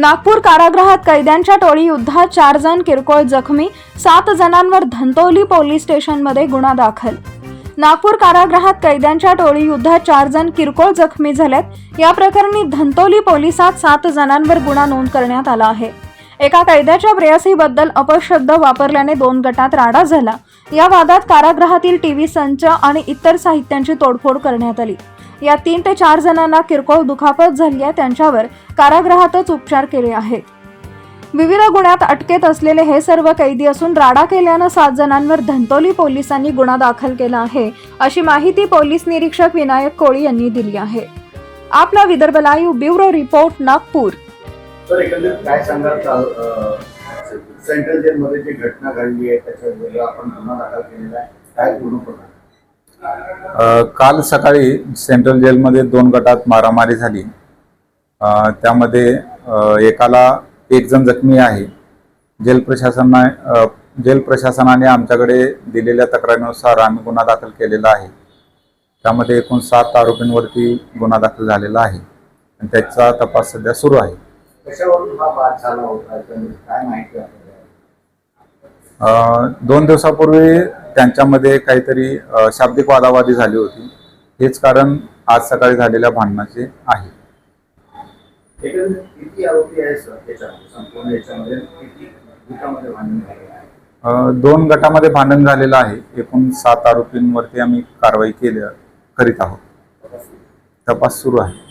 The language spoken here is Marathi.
नागपूर कारागृहात कैद्यांच्या टोळी युद्धात चार जण किरकोळ जखमी सात जणांवर धंतोली पोलीस स्टेशनमध्ये गुन्हा दाखल. नागपूर कारागृहात कैद्यांच्या टोळी युद्धात चार जण किरकोळ जखमी झालेत. या प्रकरणी धंतोली पोलिसात सात जणांवर गुन्हा नोंद करण्यात आला आहे. एका कैद्याच्या प्रेयसीबद्दल अपशब्द वापरल्याने दोन गटात राडा झाला. या वादात कारागृहातील टीव्ही संच आणि इतर साहित्यांची तोडफोड करण्यात आली. या तीन ते चार जणांना किरकोळ दुखापत झाली आहे. त्यांच्यावर कारागृहातच उपचार केले आहेत. विविध गुन्ह्यात अटकेत असलेले हे सर्व कैदी असून राडा केल्यानं सात जणांवर धंतोली पोलिसांनी गुन्हा दाखल केला आहे अशी माहिती पोलीस निरीक्षक विनायक कोळी यांनी दिली आहे. आपला Vidarbha live bureau report Nagpur. काय सेंट्रल जेलमध्ये जी घटना घडली आहे त्याच्यावर आपण गुन्हा दाखल केलेला आहे काय पूर्ण काल सकाळी सेंट्रल जेलमध्ये दोन गटात मारामारी झाली. त्यामध्ये एकाला एक जण जखमी आहे. जेल प्रशासना जेल प्रशासनाने आमच्याकडे दिलेल्या तक्रारीनुसार आम्ही गुन्हा दाखल केलेला आहे. त्यामध्ये एकूण सात आरोपींवरती गुन्हा दाखल झालेला आहे. आणि त्याचा तपास सध्या सुरू आहे. हा दोन दिवसापूर्वी त्यांच्यामध्ये काहीतरी शाब्दिक वादावादी झाली होती. हेच कारण आज सकाळी झालेल्या भांडणाचे आहे. दोन गटामध्ये भांडण झालेलं आहे. एकूण सात आरोपींवरती आम्ही कारवाई केली करीत आहोत. तपास सुरू आहे.